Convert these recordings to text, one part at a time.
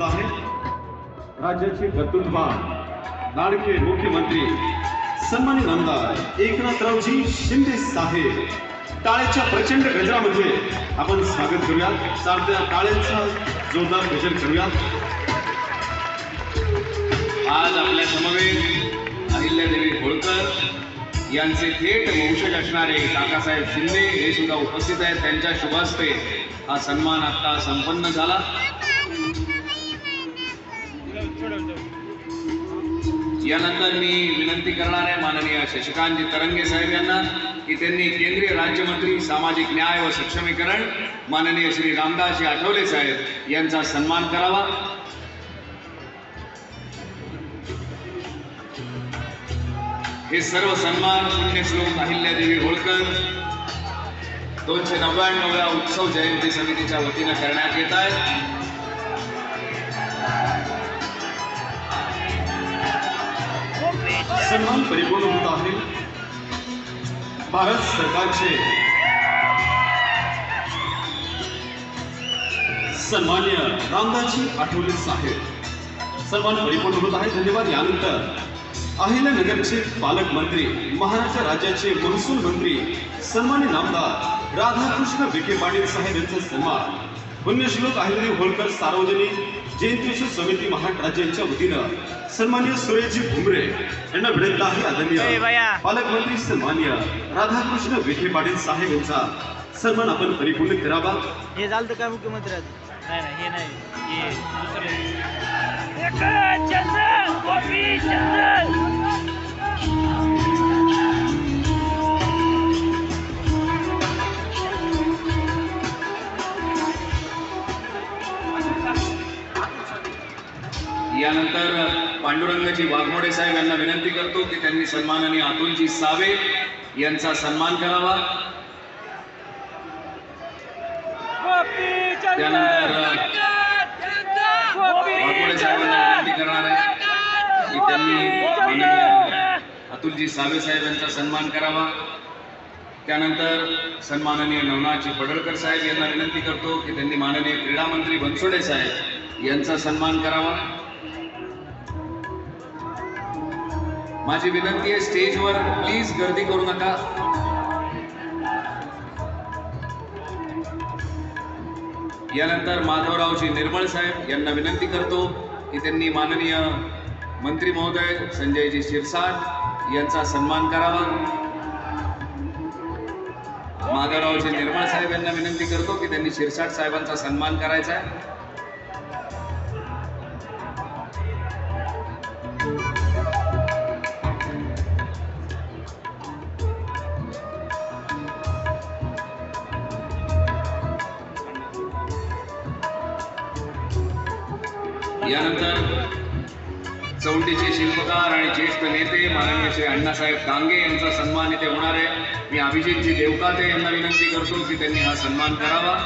होत आहे. राज्याचे कर्तृत्ववान लाडके मुख्यमंत्री सन्मानित आमदार एकनाथरावजी शिंदे साहेब. टाळ्याच्या प्रचंड गजरामध्ये आपण स्वागत करूयात. साध्या टाळ्यांचा जोरदार गजर करूयात. आज आपल्या समवेत अहिल्यादेवी होळकर यांचे थेट वंशज असणारे काकासाहेब शिंदे हे सुद्धा उपस्थित आहेत. त्यांच्या शुभास्ते हा सन्मान आता संपन्न झाला. यानंतर मी विनंती करणार आहे माननीय शशिकांतजी तरंगे साहेब यांना की त्यांनी केंद्रीय राज्यमंत्री सामाजिक न्याय व सक्षमीकरण माननीय श्री रामदासजी आठवले साहेब यांचा सन्मान करावा. हे सर्व सन्मान पुण्यश्लोक अहिल्यादेवी होळकर दोनशे नव्याण्णव्या उत्सव जयंती समितीच्या वतीनं करण्यात येत आहेत. सन्मान परिपूर्ण होत आहे. भारत सरकारचे सन्मान्य रामदासजी आठवले साहेब. सन्मान परिपूर्ण होत आहे. धन्यवाद. यानंतर अहिल्यानगरचे पालकमंत्री महाराष्ट्र राज्याचे महसूल मंत्री सन्मान्य नामदार राधाकृष्ण विखे पाटील साहेब यांचा सन्मान. पुण्यश्लोक अहिल्यादेवी होळकर सार्वजनिक जयंतीची समिती महाराष्ट्र राज्याच्या वतीनं सन्मान्य सुरेशजी भुमरे यांना विनंती आहे आदरणीय. पालकमंत्री सन्मान्य राधाकृष्ण विखे पाटील साहेब यांचा सन्मान आपण परिपूर्ण करावा. हे झालं तर काय नाही हे नाही. त्यानंतर पांडुरंगजी वाघमोडे साहेब यांना विनंती करतो की त्यांनी सन्मानाने अतुलजी सावे यांचा सन्मान करावा. त्यानंतर वाघमोडे साहेबांना विनंती करणार आहे की त्यांनी अतुलजी सावे साहेब यांचा सन्मान करावा. त्यानंतर सन्माननीय नवनाथजी पडळकर साहेब यांना विनंती करतो की त्यांनी माननीय क्रीडा मंत्री बनसोडे साहेब यांचा सन्मान करावा. माझी विनंती आहे स्टेजवर प्लीज गर्दी करू नका. यानंतर माधवरावजी निर्मळ साहेब यांना विनंती करतो की त्यांनी माननीय मंत्री महोदय संजयजी शिरसाट यांचा सन्मान करावा. माधवरावजी निर्मळ साहेब यांना विनंती करतो की त्यांनी शिरसाट साहेबांचा सन्मान करायचा आहे. यानंतर चौंडीचे शिल्पकार आणि ज्येष्ठ नेते माननीय श्री अण्णासाहेब डांगे यांचा सन्मान इथे होणार आहे. मी अभिजितजी देवकाते यांना विनंती करतो की त्यांनी हा सन्मान करावा.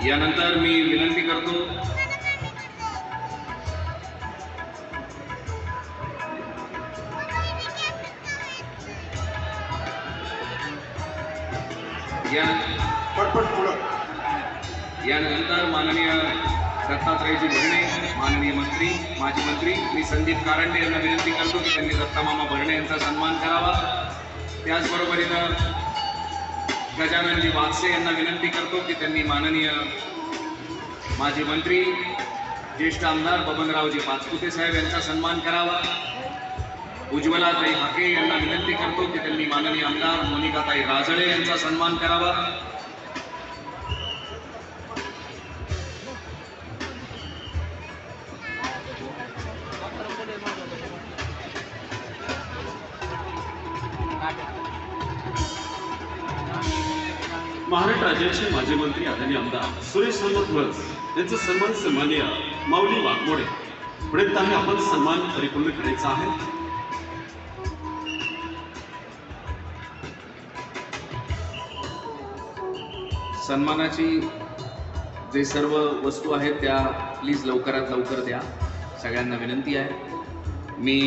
यानंतर मी विनंती करतो. पटपट पुढं. यानंतर माननीय दत्तात्रयजी भरणे माननीय मंत्री माजी मंत्री मी संदीप कारंडे यांना विनंती करतो की त्यांनी दत्तामामा भरणे यांचा सन्मान करावा. त्याचबरोबरीनं गजाननजी वागसे यांना विनंती करतो की त्यांनी माननीय माजी मंत्री ज्येष्ठ आमदार बबनरावजी पाचपुते साहेब यांचा सन्मान करावा. उज्ज्वलाताई हाके यांना विनंती करतो की त्यांनी माननीय आमदार मोनिकाताई राजळे यांचा सन्मान करावा. महाराष्ट्र राज्याचे माजी मंत्री आदरणीय आमदार सुरेश सामंत वळस यांचं सन्मान सन्माननीय माऊली वाघमोडे. पुढे आहे आपण सन्मान परिपूर्ण करायचा आहे. सन्मानाची जे सर्व वस्तू आहेत त्या प्लीज लवकरात लवकर द्या. सगळ्यांना विनंती आहे. मी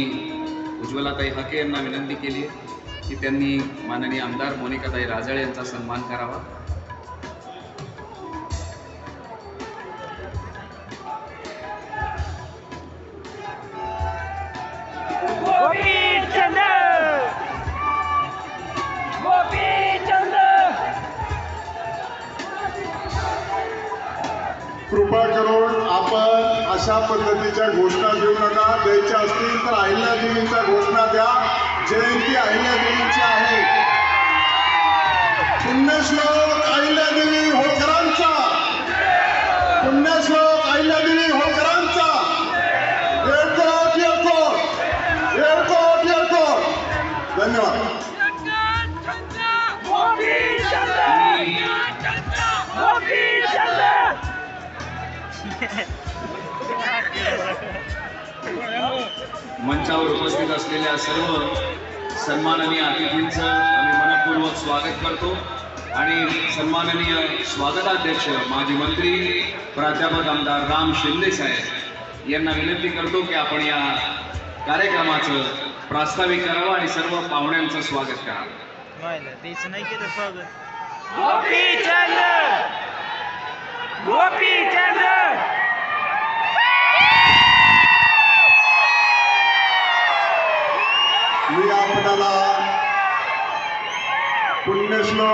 उज्ज्वलाताई हके यांना विनंती केली आहे. की त्यांनी माननीय आमदार मोनिकाताई राजळे यांचा सन्मान करावा. गोपीचंद! गोपीचंद! कृपा करून आपण अशा पद्धतीच्या घोषणा देऊ नका. द्यायच्या असतील तर अहिल्यादेवींच्या घोषणा द्या. जयंती अहिल्यादेवींची आहे. पुण्यश्लोक अहिल्यादेवी होळकरांचा. पुण्यश्लोक अहिल्यादेवी होळकरांचा. येळकोट येळकोट येळकोट येळकोट धन्यवाद. मंचावर उपस्थित असलेल्या सर्व सन्माननीय अतिथींचं आम्ही मनपूर्वक स्वागत करतो. आणि सन्माननीय स्वागताध्यक्ष माजी मंत्री प्राध्यापक आमदार राम शिंदे साहेब यांना विनंती करतो की आपण या कार्यक्रमाचं प्रास्ताविक करावं आणि सर्व पाहुण्यांचं स्वागत करावं. नाही केलं स्वागत? गोपीचंद! गोपीचंद!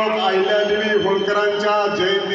पुण्यश्लोक अहिल्यादेवी होळकरांच्या जयंती.